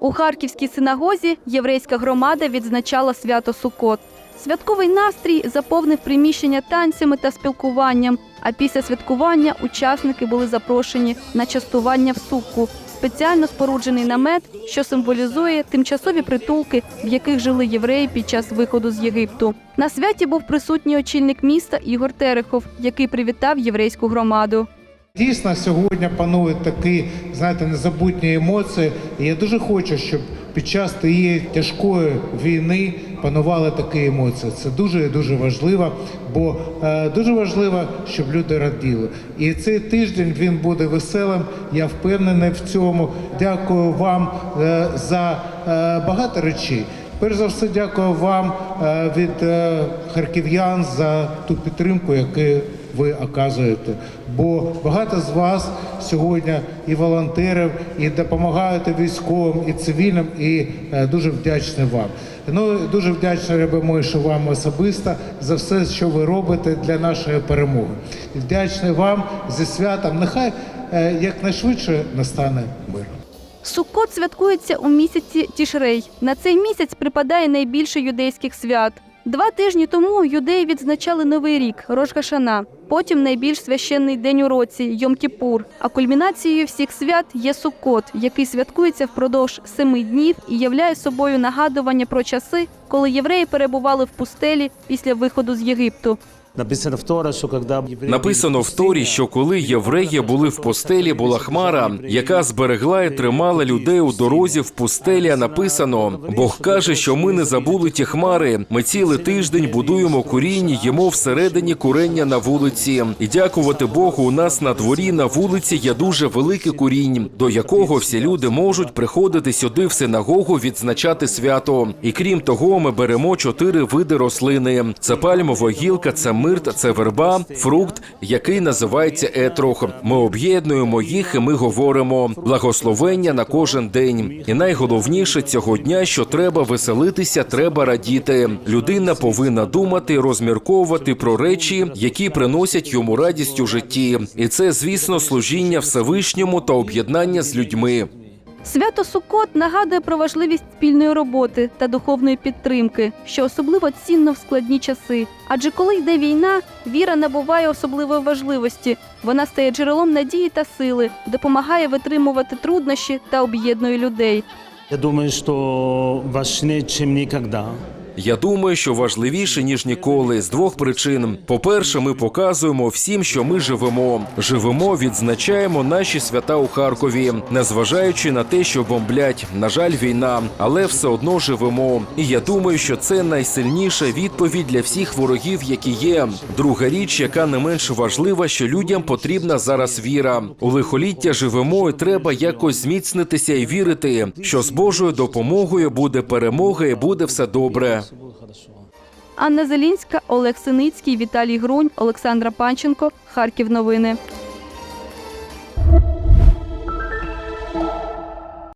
У Харківській синагозі єврейська громада відзначала свято Суккот. Святковий настрій заповнив приміщення танцями та спілкуванням. А після святкування учасники були запрошені на частування в сукку, спеціально споруджений намет, що символізує тимчасові притулки, в яких жили євреї під час виходу з Єгипту. На святі був присутній очільник міста Ігор Терехов, який привітав єврейську громаду. Дійсно, сьогодні панують такі, знаєте, незабутні емоції. І я дуже хочу, щоб під час тієї тяжкої війни панували такі емоції. Це дуже дуже важливо, бо е, дуже важливо, щоб люди раділи. І цей тиждень він буде веселим. Я впевнений в цьому. Дякую вам е, за е, багато речей. Перш за все, дякую вам е, від е, харків'ян за ту підтримку, яку ви оказуєте. Бо багато з вас сьогодні і волонтерів, і допомагаєте військовим, і цивільним, і е, дуже вдячний вам. Ну дуже вдячний Рябомой, що вам особисто за все, що ви робите для нашої перемоги. Вдячний вам зі святом. Нехай е, якнайшвидше настане мир. Суккот святкується у місяці Тішрей. На цей місяць припадає найбільше юдейських свят. Два тижні тому юдеї відзначали новий рік Рожгашана. Потім найбільш священний день у році Йом-Кіпур. А кульмінацією всіх свят є Суккот, який святкується впродовж семи днів і являє собою нагадування про часи, коли євреї перебували в пустелі після виходу з Єгипту. Написано в Тора, що коли Написано в Торі, що коли євреї були в пустелі, була хмара, яка зберегла і тримала людей у дорозі в пустелі. Написано: Бог каже, що ми не забули ті хмари. Ми цілий тиждень будуємо курінь, їмо всередині курення на вулиці. І дякувати Богу, у нас на дворі на вулиці є дуже великий курінь, до якого всі люди можуть приходити сюди в синагогу відзначати свято. І крім того, ми беремо чотири види рослини: це пальмова гілка, це мирт, це верба, фрукт, який називається етрох. Ми об'єднуємо їх, і ми говоримо благословення на кожен день. І найголовніше цього дня, що треба веселитися, треба радіти. Людина повинна думати, розмірковувати про речі, які приносять йому радість у житті. І це, звісно, служіння Всевишньому та об'єднання з людьми. Свято Сукот нагадує про важливість спільної роботи та духовної підтримки, що особливо цінно в складні часи. Адже коли йде війна, віра набуває особливої важливості. Вона стає джерелом надії та сили, допомагає витримувати труднощі та об'єднує людей. Я думаю, що важче, ніж никогда. Я думаю, що важливіше ніж ніколи з двох причин: по-перше, ми показуємо всім, що ми живемо. Живемо, відзначаємо наші свята у Харкові, незважаючи на те, що бомблять. На жаль, війна, але все одно живемо. І я думаю, що це найсильніша відповідь для всіх ворогів, які є. Друга річ, яка не менш важлива, що людям потрібна зараз віра. У лихоліття живемо, і треба якось зміцнитися і вірити, що з Божою допомогою буде перемога і буде все добре. Анна Зелінська, Олег Синицький, Віталій Грунь, Олександра Панченко. Харків. Новини.